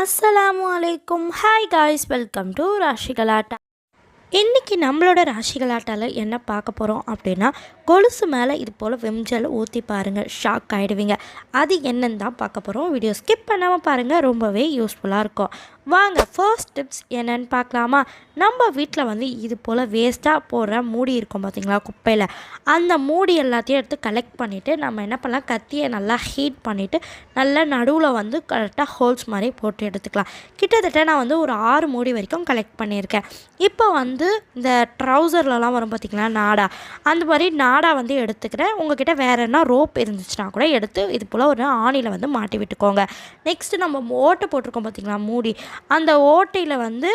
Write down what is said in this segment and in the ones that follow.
அஸ்ஸலாமு அலைக்கும் hi guys welcome to Rasigalatta இன்றைக்கி நம்மளோட ராசிகளாட்டால் என்ன பார்க்க போகிறோம் அப்படின்னா கொலுசு மேலே இது போல் வெம்ஜல் ஊற்றி பாருங்கள் ஷாக் ஆகிடுவீங்க அது என்னன்னு தான் பார்க்க போகிறோம் வீடியோ ஸ்கிப் பண்ணாமல் பாருங்கள் ரொம்பவே யூஸ்ஃபுல்லாக இருக்கும். வாங்க ஃபர்ஸ்ட் டிப்ஸ் என்னன்னு பார்க்கலாமா? நம்ம வீட்டில் வந்து இது போல் வேஸ்ட்டாக போடுற மூடி இருக்கும் பார்த்தீங்களா குப்பையில். அந்த மூடி எல்லாத்தையும் எடுத்து கலெக்ட் பண்ணிவிட்டு நம்ம என்ன பண்ணலாம் கத்தியை நல்லா ஹீட் பண்ணிவிட்டு நல்லா நடுவில் வந்து கரெக்டாக ஹோல்ஸ் மாதிரி போட்டு எடுத்துக்கலாம். கிட்டத்தட்ட நான் வந்து ஒரு ஆறு மூடி வரைக்கும் கலெக்ட் பண்ணியிருக்கேன். இப்போ வந்து இந்த ட்ரௌசர்லலாம் வரும் பார்த்திங்களா நாடா. அந்த மாதிரி நாடா வந்து எடுத்துக்கிறேன். உங்ககிட்ட வேறு என்ன ரோப் இருந்துச்சுன்னா கூட எடுத்து இது போல் ஒரு ஆணியில் வந்து மாட்டி விட்டுக்கோங்க. நெக்ஸ்ட்டு நம்ம ஓட்டை போட்டிருக்கோம் பார்த்திங்களா மூடி. அந்த ஓட்டையில் வந்து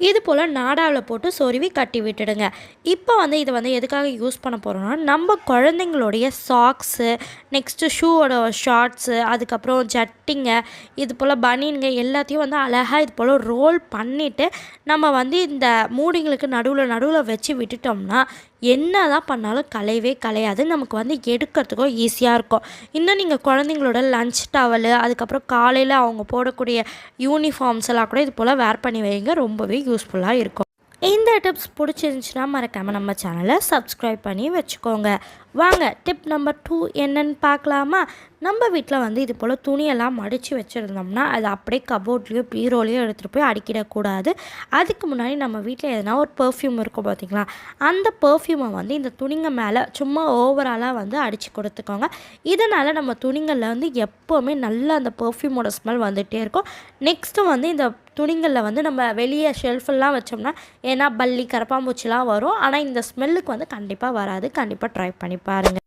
இது போல் நாடாவில் போட்டு சொருவி கட்டி விட்டுடுங்க. இப்போ வந்து இதை வந்து எதுக்காக யூஸ் பண்ண போகிறோம்னா நம்ம குழந்தைங்களுடைய சாக்ஸு நெக்ஸ்ட்டு ஷூவோட ஷார்ட்ஸு அதுக்கப்புறம் ஜட்டிங்க இது போல் பனியனுங்க எல்லாத்தையும் வந்து அழகாக இது போல் ரோல் பண்ணிவிட்டு நம்ம வந்து இந்த மூடிங்களுக்கு நடுவில் நடுவில் வச்சு விட்டுட்டோம்னா என்ன தான் பண்ணாலும் கலையவே கலையாது. நமக்கு வந்து எடுக்கிறதுக்கும் ஈஸியாக இருக்கும். இன்னும் நீங்கள் குழந்தைங்களோட லஞ்ச் டவலு அதுக்கப்புறம் காலையில் அவங்க போடக்கூடிய யூனிஃபார்ம்ஸ் எல்லாம் கூட இது போல் வேர் பண்ணி வைங்க. ரொம்பவே யூஸ்ஃபுல்லாக இருக்கும். இந்த டிப்ஸ் பிடிச்சிருந்துச்சுன்னா மறக்காமல் நம்ம சேனலை சப்ஸ்கிரைப் பண்ணி வச்சுக்கோங்க. வாங்க டிப் நம்பர் டூ என்னன்னு பார்க்கலாமா? நம்ம வீட்டில் வந்து இது போல் துணியெல்லாம் மடித்து வச்சுருந்தோம்னா அது அப்படியே கபோர்ட்லேயோ பீரோலையோ எடுத்துகிட்டு போய் அடிக்கிடக்கூடாது. அதுக்கு முன்னாடி நம்ம வீட்டில் எதனா ஒரு பெர்ஃப்யூம் இருக்கும் பார்த்தீங்களா அந்த பெர்ஃப்யூமை வந்து இந்த துணிங்க மேலே சும்மா ஓவராலாக வந்து அடித்து கொடுத்துக்கோங்க. இதனால் நம்ம துணிங்களில் வந்து எப்போவுமே நல்லா அந்த பெர்ஃப்யூமோட ஸ்மெல் வந்துகிட்டே இருக்கும். நெக்ஸ்ட்டு வந்து இந்த துணிங்களில் வந்து நம்ம வெளியே ஷெல்ஃபெல்லாம் வச்சோம்னா ஏன்னா பல்லி கரப்பாம்பூச்சிலாம் வரும். ஆனால் இந்த ஸ்மெல்லுக்கு வந்து கண்டிப்பாக வராது. கண்டிப்பாக ட்ரை பண்ணி பாருங்கள்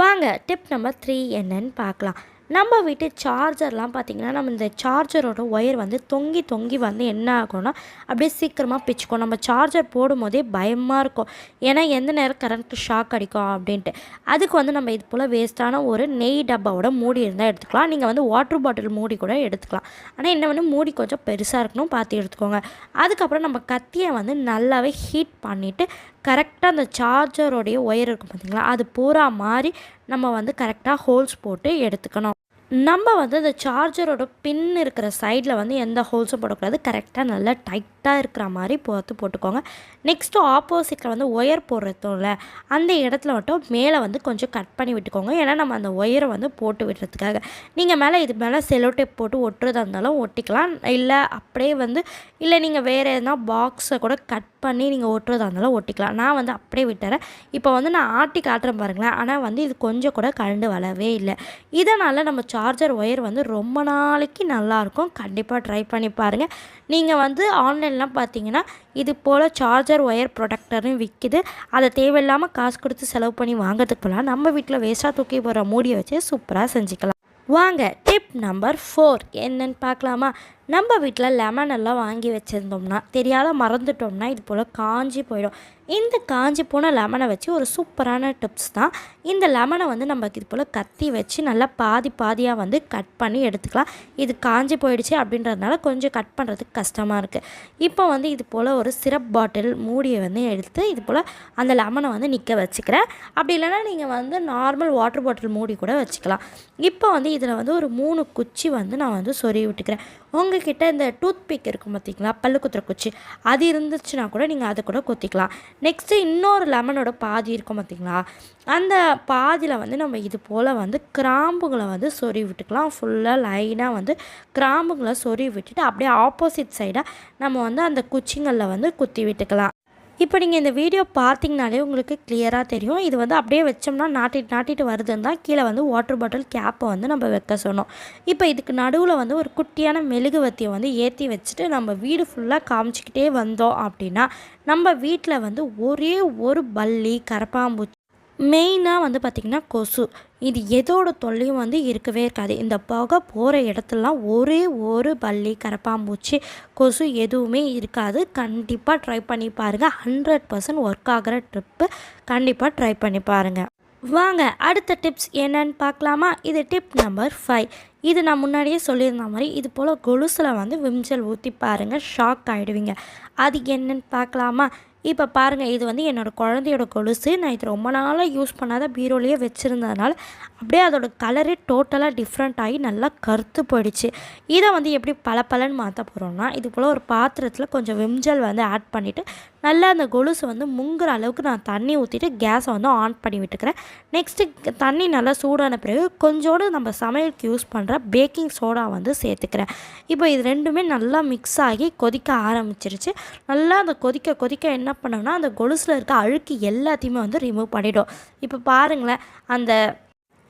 வாங்க டிப் நம்பர் த்ரீ என்னன்னு பார்க்கலாம். நம்ம வீட்டு சார்ஜர்லாம் பார்த்திங்கன்னா நம்ம இந்த சார்ஜரோட ஒயர் வந்து தொங்கி தொங்கி வந்து என்ன ஆகும்னா அப்படியே சீக்கிரமாக பிச்சுக்கும். நம்ம சார்ஜர் போடும்போதே பயமாக இருக்கும். ஏன்னா எந்த நேரம் கரண்ட்டு ஷாக் அடிக்கும் அப்படின்ட்டு. அதுக்கு வந்து நம்ம இது போல் வேஸ்ட்டான ஒரு நெய் டப்பாவோட மூடி இருந்தால் எடுத்துக்கலாம். நீங்கள் வந்து வாட்டர் பாட்டில் மூடி கூட எடுத்துக்கலாம். ஆனால் என்ன வந்து மூடி கொஞ்சம் பெருசாக இருக்கணும் பார்த்து எடுத்துக்கோங்க. அதுக்கப்புறம் நம்ம கத்தியை வந்து நல்லாவே ஹீட் பண்ணிவிட்டு கரெக்டாக அந்த சார்ஜருடைய ஒயர் இருக்கும் பார்த்திங்களா அது பூரா மாதிரி நம்ம வந்து கரெக்டாக ஹோல்ஸ் போட்டு எடுத்துக்கணும். நம்ம வந்து அந்த சார்ஜரோட பின் இருக்கிற சைடில் வந்து எந்த ஹோல்ஸும் போடக்கூடாது. கரெக்டாக நல்லா டைட் கரெக்டாக இருக்கிற மாதிரி பார்த்து போட்டுக்கோங்க. நெக்ஸ்ட்டு ஆப்போசிட்டில் வந்து ஒயர் போடுறதும்ல அந்த இடத்துல மட்டும் மேலே வந்து கொஞ்சம் கட் பண்ணி விட்டுக்கோங்க. ஏன்னா நம்ம அந்த ஒயரை வந்து போட்டு விடுறதுக்காக. நீங்கள் மேலே இது மேலே செலோ டேப் போட்டு ஒட்டுறதா இருந்தாலும் ஒட்டிக்கலாம். இல்லை அப்படியே வந்து இல்லை நீங்கள் வேறு எதுனா பாக்ஸை கூட கட் பண்ணி நீங்கள் ஒட்டுறதா இருந்தாலும் ஒட்டிக்கலாம். நான் வந்து அப்படியே விட்டுறேன். இப்போ வந்து நான் ஆட்டி காட்டுறேன் பாருங்களேன். ஆனால் வந்து இது கொஞ்சம் கூட கரண்டு வரவே இல்லை. இதனால் நம்ம சார்ஜர் ஒயர் வந்து ரொம்ப நாளைக்கு நல்லாயிருக்கும் கண்டிப்பாக ட்ரை பண்ணி பாருங்கள் நீங்கள் வந்து ஆன்லைன் ஆன்லைன்லாம் பார்த்தீங்கன்னா இது போல் சார்ஜர் ஒயர் ப்ரொடக்டரும் விற்கிது அதை தேவையில்லாமல் காசு கொடுத்து செலவு பண்ணி வாங்கிறதுக்கு போகலாம் நம்ம வீட்டில் வேஸ்ட்டாக தூக்கி போகிற மூடியை வச்சு சூப்பராக செஞ்சுக்கலாம். வாங்க டிப் நம்பர் ஃபோர் என்னன்னு பார்க்கலாமா? நம்ம வீட்டில் லெமன் எல்லாம் வாங்கி வச்சுருந்தோம்னா தெரியாத மறந்துட்டோம்னா இது போல் காஞ்சி போயிடும். இந்த காஞ்சி போன லெமனை வச்சு ஒரு சூப்பரான டிப்ஸ் தான். இந்த லெமனை வந்து நம்ம இது போல் கத்தி வச்சு நல்லா பாதி பாதியாக வந்து கட் பண்ணி எடுத்துக்கலாம். இது காஞ்சி போயிடுச்சு அப்படின்றதுனால கொஞ்சம் கட் பண்ணுறதுக்கு கஷ்டமாக இருக்குது இப்போ வந்து இது போல் ஒரு சிரப் பாட்டில் மூடியை வந்து எடுத்து இது போல் அந்த லெமனை வந்து நிற்க வச்சுக்கிறேன். அப்படி இல்லைன்னா நீங்கள் வந்து நார்மல் வாட்டர் பாட்டில் மூடி கூட வச்சுக்கலாம். இப்போ வந்து இதில் வந்து ஒரு மூணு குச்சி வந்து நான் வந்து சொறி விட்டுக்கிறேன். உங்ககிட்ட இந்த டூத் பிக் இருக்கும் பார்த்தீங்களா பல்லு குத்துற குச்சி அது இருந்துச்சுன்னா கூட நீங்கள் அதை கூட குத்திக்கலாம். நெக்ஸ்ட்டு இன்னொரு லெமனோட பாதி இருக்கும் பார்த்தீங்களா அந்த பாதியில் வந்து நம்ம இது போல் வந்து கிராம்புங்களை வந்து சொறி விட்டுக்கலாம். ஃபுல்லாக லைனாக வந்து கிராம்புங்களை சொறி விட்டுட்டு அப்படியே ஆப்போசிட் சைடாக நம்ம வந்து அந்த குச்சிங்களில் வந்து குத்தி விட்டுக்கலாம். இப்போ நீங்கள் இந்த வீடியோ பார்த்தீங்கனாலே உங்களுக்கு கிளியராக தெரியும். இது வந்து அப்படியே வச்சோம்னா நாட்டிட்டு நாட்டிட்டு வருதுன்னு தான் கீழே வந்து வாட்டர் பாட்டில் கேப்பை வந்து நம்ம வைக்க சொன்னோம். இப்போ இதுக்கு நடுவில் வந்து ஒரு குட்டியான மெழுகுவத்தியை வந்து ஏற்றி வச்சுட்டு நம்ம வீடு ஃபுல்லாக காமிச்சிக்கிட்டே வந்தோம் அப்படின்னா நம்ம வீட்டில் வந்து ஒரே ஒரு பல்லி கரப்பாம்பூச்சி மெயினாக வந்து பார்த்திங்கன்னா கொசு. இது எதோட தொல்லையும் வந்து இருக்கவே இருக்காது. இந்த புகை போகிற இடத்துலலாம் ஒரே ஒரு பல்லி கரப்பாம்பூச்சி கொசு எதுவுமே இருக்காது. கண்டிப்பாக ட்ரை பண்ணி பாருங்கள் ஹண்ட்ரட் பர்சன்ட் ஒர்க் ஆகிற ட்ரிப்பு கண்டிப்பாக ட்ரை பண்ணி பாருங்கள் வாங்க அடுத்த டிப்ஸ் என்னன்னு பார்க்கலாமா? இது டிப் நம்பர் ஃபைவ் இது நான் முன்னாடியே சொல்லியிருந்த மாதிரி இது போல் கொலுசில் வந்து விம்ஜல் ஊற்றி பாருங்கள் ஷாக் ஆகிடுவீங்க அது என்னன்னு பார்க்கலாமா? இப்போ பாருங்கள் இது வந்து என்னோடய குழந்தையோட கொலுசு. நான் இது ரொம்ப நாளாக யூஸ் பண்ணாத பீரோலையே வச்சுருந்ததுனால அப்படியே அதோட கலரே டோட்டலாக டிஃப்ரெண்ட் ஆகி நல்லா கருத்து போயிடுச்சு. இதை வந்து எப்படி பல பலன்னு மாற்ற போகிறோம்னா இது போல் ஒரு பாத்திரத்தில் கொஞ்சம் விம்ஜல் வந்து ஆட் பண்ணிவிட்டு நல்லா அந்த கொலுசு வந்து முங்குற அளவுக்கு நான் தண்ணி ஊற்றிட்டு கேஸை வந்து ஆன் பண்ணி விட்டுக்கிறேன். நெக்ஸ்ட்டு தண்ணி நல்லா சூடான பிறகு கொஞ்சோடு நம்ம சமையலுக்கு யூஸ் பண்ணுற பேக்கிங் சோடா வந்து சேர்த்துக்கிறேன். இப்போ இது ரெண்டுமே நல்லா மிக்ஸ் ஆகி கொதிக்க ஆரம்பிச்சிருச்சு. நல்லா அந்த கொதிக்க கொதிக்க என்ன பண்ணோம்னா அந்த கொலுசில் இருக்க அழுக்கு எல்லாத்தையுமே வந்து ரிமூவ் பண்ணிவிடும் இப்போ பாருங்களேன் அந்த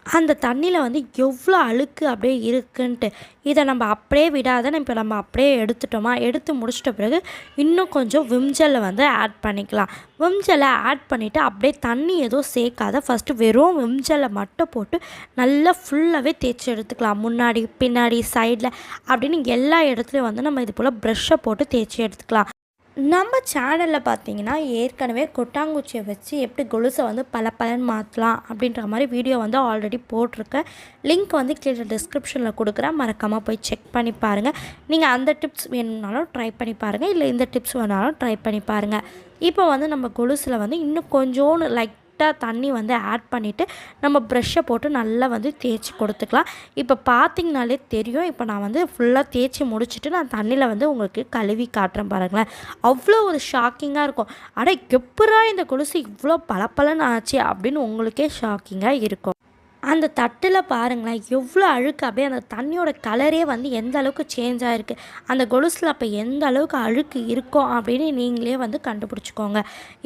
அந்த தண்ணியில் வந்து எவ்வளோ அழுக்கு அப்படியே இருக்குன்ட்டு இதை நம்ம அப்படியே விடாத இப்போ நம்ம அப்படியே எடுத்துட்டோமா? எடுத்து முடிச்சிட்ட பிறகு இன்னும் கொஞ்சம் விம்ஜலை வந்து ஆட் பண்ணிக்கலாம். விம்ஜலை ஆட் பண்ணிவிட்டு அப்படியே தண்ணி எதுவும் சேர்க்காத ஃபஸ்ட்டு வெறும் விம்ஜலை மட்டும் போட்டு நல்லா ஃபுல்லாகவே தேய்ச்சி எடுத்துக்கலாம். முன்னாடி பின்னாடி சைடில் அப்படின்னு எல்லா இடத்துலையும் வந்து நம்ம இது போல் ப்ரெஷ்ஷை போட்டு தேய்ச்சி எடுத்துக்கலாம். நம்ம சேனலில் பார்த்தீங்கன்னா ஏற்கனவே கொட்டாங்குச்சியை வச்சு எப்படி கொலுசை வந்து பல பலன் மாற்றலாம் அப்படின்ற மாதிரி வீடியோ வந்து ஆல்ரெடி போட்டிருக்கேன். லிங்க் வந்து கீழே டிஸ்கிரிப்ஷனில் கொடுக்குறேன். மறக்காமல் போய் செக் பண்ணி பாருங்கள் நீங்கள் அந்த டிப்ஸ் வேணும்னாலும் ட்ரை பண்ணி பாருங்கள் இல்லை இந்த டிப்ஸ் வேணாலும் ட்ரை பண்ணி பாருங்கள் இப்போ வந்து நம்ம கொலுசில் வந்து இன்னும் கொஞ்சோன்னு லைக் லைட்டாக தண்ணி வந்து ஆட் பண்ணிவிட்டு நம்ம ப்ரெஷ்ஷை போட்டு நல்லா வந்து தேய்ச்சி கொடுத்துக்கலாம். இப்போ பார்த்திங்கனாலே தெரியும். இப்போ நான் வந்து ஃபுல்லாக தேய்ச்சி முடிச்சுட்டு நான் தண்ணியில் வந்து உங்களுக்கு கழுவி காட்டுறேன் பாருங்களேன். அவ்வளோ ஒரு ஷாக்கிங்காக இருக்கும். அட எப்பரா இந்த கொலுசு இவ்வளோ பளபளன்னு ஆச்சு அப்படின்னு உங்களுக்கே ஷாக்கிங்காக இருக்கும். அந்த தட்டில் பாருங்களேன் எவ்வளோ அழுக்கு. அப்படியே அந்த தண்ணியோட கலரே வந்து எந்த அளவுக்கு சேஞ்ச் ஆகிருக்கு அந்த கொலுசில் அப்போ எந்த அளவுக்கு அழுக்கு இருக்கும் அப்படின்னு நீங்களே வந்து கண்டுபிடிச்சிக்கோங்க.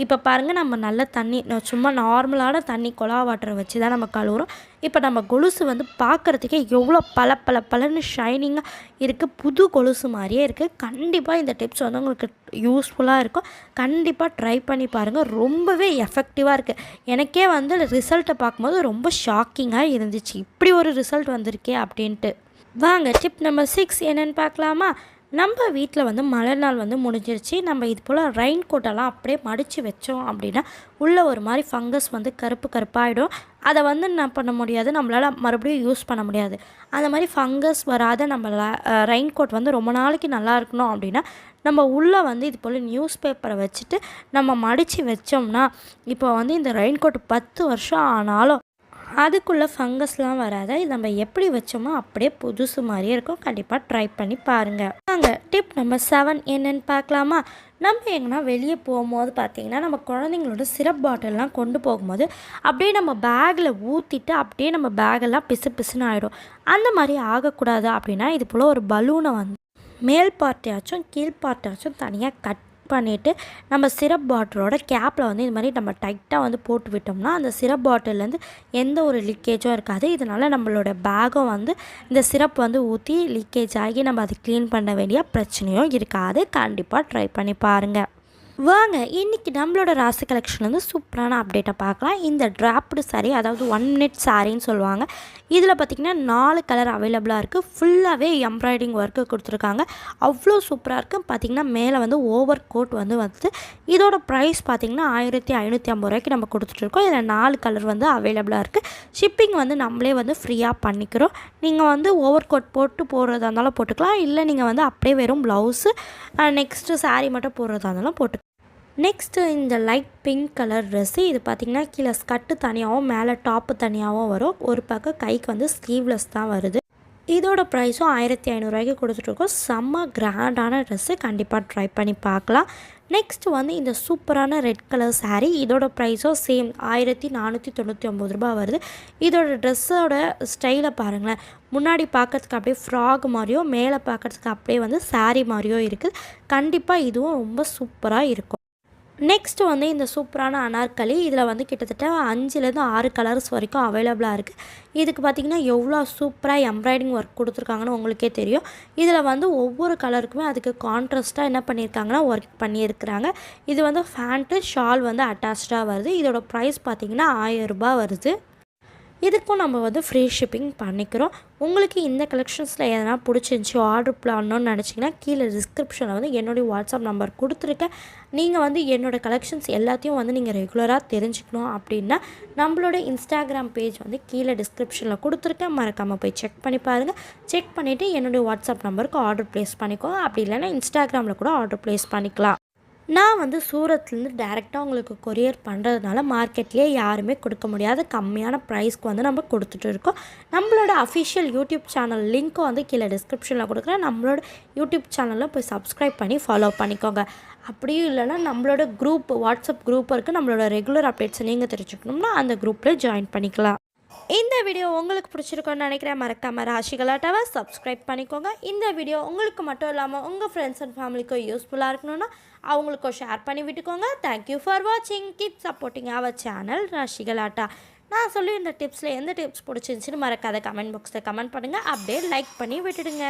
இப்போ பாருங்கள் நம்ம நல்ல தண்ணி சும்மா நார்மலான தண்ணி குழா வாட்டரை வச்சு தான் நம்ம கழுவுறோம். இப்போ நம்ம கொலுசு வந்து பார்க்குறதுக்கே எவ்வளோ பல பல பலன்னு ஷைனிங்காக இருக்குது புது கொலுசு மாதிரியே இருக்குது கண்டிப்பாக இந்த டிப்ஸ் வந்து உங்களுக்கு யூஸ்ஃபுல்லாக இருக்கும். கண்டிப்பாக ட்ரை பண்ணி பாருங்கள் ரொம்பவே எஃபெக்டிவாக இருக்குது எனக்கே வந்து ரிசல்ட்டை பார்க்கும்போது ரொம்ப ஷாக்கிங்காக இருந்துச்சு. இப்படி ஒரு ரிசல்ட் வந்திருக்கே அப்படின்ட்டு. வாங்க டிப் நம்பர் சிக்ஸ் என்னென்னு பார்க்கலாமா? நம்ம வீட்டில் வந்து மழை நாள் வந்து முடிஞ்சிருச்சு. நம்ம இது போல் ரெயின் கோட்டெல்லாம் அப்படியே மடித்து வச்சோம் அப்படின்னா உள்ளே ஒரு மாதிரி ஃபங்கஸ் வந்து கருப்பு கருப்பாகிடும் அதை வந்து என்ன பண்ண முடியாது? நம்மளால் மறுபடியும் யூஸ் பண்ண முடியாது. அந்த மாதிரி ஃபங்கஸ் வராத நம்ம ரெயின் கோட் வந்து ரொம்ப நாளைக்கு நல்லா இருக்கணும் அப்படின்னா நம்ம உள்ளே வந்து இது போல் நியூஸ் பேப்பரை வச்சுட்டு நம்ம மடித்து வச்சோம்னா இப்போ வந்து இந்த ரெயின் கோட் பத்து வருஷம் ஆனாலும் அதுக்குள்ளே ஃபங்கஸ்லாம் வராத. இது நம்ம எப்படி வச்சோமோ அப்படியே புதுசு மாதிரியே இருக்கும். கண்டிப்பாக ட்ரை பண்ணி பாருங்கள் நாங்கள் டிப் நம்பர் செவன் என்னென்னு பார்க்கலாமா? நம்ம எங்கன்னா வெளியே போகும்போது பார்த்திங்கன்னா நம்ம குழந்தைங்களோட சிரப் பாட்டிலெலாம் கொண்டு போகும்போது அப்படியே நம்ம பேக்கில் ஊற்றிட்டு அப்படியே நம்ம பேகெல்லாம் பிசு பிசுன்னு ஆகிடும் அந்த மாதிரி ஆகக்கூடாது அப்படின்னா இது போல் ஒரு பலூனை வந்து மேல் பார்ட்டியாச்சும் கீழ் பார்ட்டியாச்சும் தனியாக கட் பண்ணிவிட்டு நம்ம சிரப் பாட்டிலோட கேப்பில் வந்து இது மாதிரி நம்ம டைட்டாக வந்து போட்டு விட்டோம்னா அந்த சிரப் பாட்டிலேருந்து எந்த ஒரு லீக்கேஜும் இருக்காது. இதனால் நம்மளோட பேகும் வந்து இந்த சிரப் வந்து ஊற்றி லீக்கேஜ் ஆகி நம்ம அதை க்ளீன் பண்ண வேண்டிய பிரச்சனையும் இருக்காது. கண்டிப்பாக ட்ரை பண்ணி பாருங்கள் வாங்க இன்றைக்கி நம்மளோட ராசி கலெக்ஷன் வந்து சூப்பரான அப்டேட்டை பார்க்கலாம். இந்த ட்ராப்டு சாரீ அதாவது ஒன் மினிட் சாரின்னு சொல்லுவாங்க. இதில் பார்த்திங்கன்னா நாலு கலர் அவைலபிளாக இருக்குது ஃபுல்லாகவே எம்ப்ராய்டிங் ஒர்க்கு கொடுத்துருக்காங்க. அவ்வளோ சூப்பராக இருக்குது பார்த்திங்கன்னா மேலே வந்து ஓவர் கோட் வந்து வந்து இதோட ப்ரைஸ் பார்த்திங்கன்னா ஆயிரத்தி ஐநூற்றி ஐம்பது ரூபாய்க்கு நம்ம கொடுத்துட்ருக்கோம் இதில் நாலு கலர் வந்து அவைலபிளாக இருக்குது ஷிப்பிங் வந்து நம்மளே வந்து ஃப்ரீயாக பண்ணிக்கிறோம். நீங்கள் வந்து ஓவர் கோட் போட்டு போடுறதா இருந்தாலும் போட்டுக்கலாம். இல்லை நீங்கள் வந்து அப்படியே வெறும் ப்ளவுஸு நெக்ஸ்ட்டு சாரீ மட்டும் போடுறதா இருந்தாலும் போட்டு நெக்ஸ்ட்டு இந்த லைட் பிங்க் கலர் ட்ரெஸ்ஸு இது பார்த்திங்கன்னா கீழே ஸ்கட்டு தனியாகவும் மேலே டாப்பு தனியாகவும் வரும். ஒரு பக்கம் கைக்கு வந்து ஸ்லீவ்லெஸ் தான் வருது. இதோட ப்ரைஸும் ஆயிரத்தி ஐநூறுரூவாய்க்கு கொடுத்துட்ருக்கோம் செம்ம கிராண்டான ட்ரெஸ்ஸு கண்டிப்பாக ட்ரை பண்ணி பார்க்கலாம். நெக்ஸ்ட் வந்து இந்த சூப்பரான ரெட் கலர் சாரீ இதோட ப்ரைஸும் சேம் ஆயிரத்தி நானூற்றி தொண்ணூற்றி ஒம்பது ரூபா வருது. இதோட ட்ரெஸ்ஸோட ஸ்டைலை பாருங்களேன். முன்னாடி பார்க்கறதுக்கு அப்படியே ஃப்ராக் மாதிரியோ மேலே பார்க்குறதுக்கு அப்படியே வந்து சாரீ மாதிரியோ இருக்குது. கண்டிப்பாக இதுவும் ரொம்ப சூப்பராக இருக்கும். நெக்ஸ்ட் வந்து இந்த சூப்பரான அனார்கலி. இதில் வந்து கிட்டத்தட்ட அஞ்சுலேருந்து ஆறு கலர்ஸ் வரைக்கும் அவைலபிளாக இருக்குது இதுக்கு பார்த்திங்கன்னா எவ்வளோ சூப்பராக எம்ப்ராய்டிங் ஒர்க் கொடுத்துருக்காங்கன்னு உங்களுக்கே தெரியும். இதில் வந்து ஒவ்வொரு கலருக்குமே அதுக்கு கான்ட்ராஸ்ட்டாக என்ன பண்ணியிருக்காங்கன்னா ஒர்க் பண்ணியிருக்கிறாங்க. இது வந்து ஃபேண்ட்டு ஷால் வந்து அட்டாச்சாக வருது. இதோட ப்ரைஸ் பார்த்திங்கன்னா ஆயிரம் ரூபாய் வருது. இதுக்கும் நம்ம வந்து ஃப்ரீ ஷிப்பிங் பண்ணிக்கிறோம். உங்களுக்கு இந்த கலெக்ஷன்ஸில் எதனா பிடிச்சிருந்துச்சி ஆர்டர் பண்ணணும்னு நினச்சிங்கன்னா கீழே டிஸ்கிரிப்ஷனில் வந்து என்னுடைய வாட்ஸ்அப் நம்பர் கொடுத்துருக்கேன். நீங்கள் வந்து என்னோடய கலெக்ஷன்ஸ் எல்லாத்தையும் வந்து நீங்கள் ரெகுலராக தெரிஞ்சுக்கணும் அப்படின்னா நம்மளோட இன்ஸ்டாகிராம் பேஜ் வந்து கீழே டிஸ்கிரிப்ஷனில் கொடுத்துருக்கேன். மறக்காமல் போய் செக் பண்ணி பாருங்கள் செக் பண்ணிவிட்டு என்னுடைய வாட்ஸ்அப் நம்பருக்கு ஆர்டர் ப்ளேஸ் பண்ணிக்கோ அப்படி இல்லைன்னா இன்ஸ்டாகிராமில் கூட ஆர்டர் ப்ளேஸ் பண்ணிக்கலாம். நான் வந்து சூரத்லேருந்து டேரெக்டாக உங்களுக்கு கொரியர் பண்ணுறதுனால மார்க்கெட்லேயே யாருமே கொடுக்க முடியாத கம்மியான ப்ரைஸ்க்கு வந்து நம்ம கொடுத்துட்டு இருக்கோம். நம்மளோட அஃபிஷியல் யூடியூப் சேனல் லிங்க்கும் வந்து கீழே டிஸ்கிரிப்ஷனில் கொடுக்குறேன். நம்மளோட யூடியூப் சேனலில் போய் சப்ஸ்கிரைப் பண்ணி ஃபாலோ பண்ணிக்கோங்க. அப்படியும் இல்லைனா நம்மளோட குரூப் வாட்ஸ்அப் குரூப் இருக்குது நம்மளோட ரெகுலர் அப்டேட்ஸை நீங்கள் தெரிஞ்சுக்கணும்னா அந்த குரூப்பில் ஜாயின் பண்ணிக்கலாம். இந்த வீடியோ உங்களுக்கு பிடிச்சிருக்கோன்னு நினைக்கிறேன் மறக்காமல் ராசிகலாட்டாவை சப்ஸ்கிரைப் பண்ணிக்கோங்க. இந்த வீடியோ உங்களுக்கு மட்டும் இல்லாமல் உங்கள் ஃப்ரெண்ட்ஸ் அண்ட் ஃபேமிலிக்கும் யூஸ்ஃபுல்லாக இருக்கணும்னா அவங்களுக்கும் ஷேர் பண்ணி விட்டுக்கோங்க. தேங்க்யூ ஃபார் வாட்சிங் keep supporting our channel Rasigalatta நான் சொல்லி இந்த டிப்ஸில் எந்த டிப்ஸ் பிடிச்சிருந்துச்சின்னு மறக்காத கமெண்ட் பாக்ஸில் கமெண்ட் பண்ணுங்கள் அப்படியே லைக் பண்ணி விட்டுடுங்க.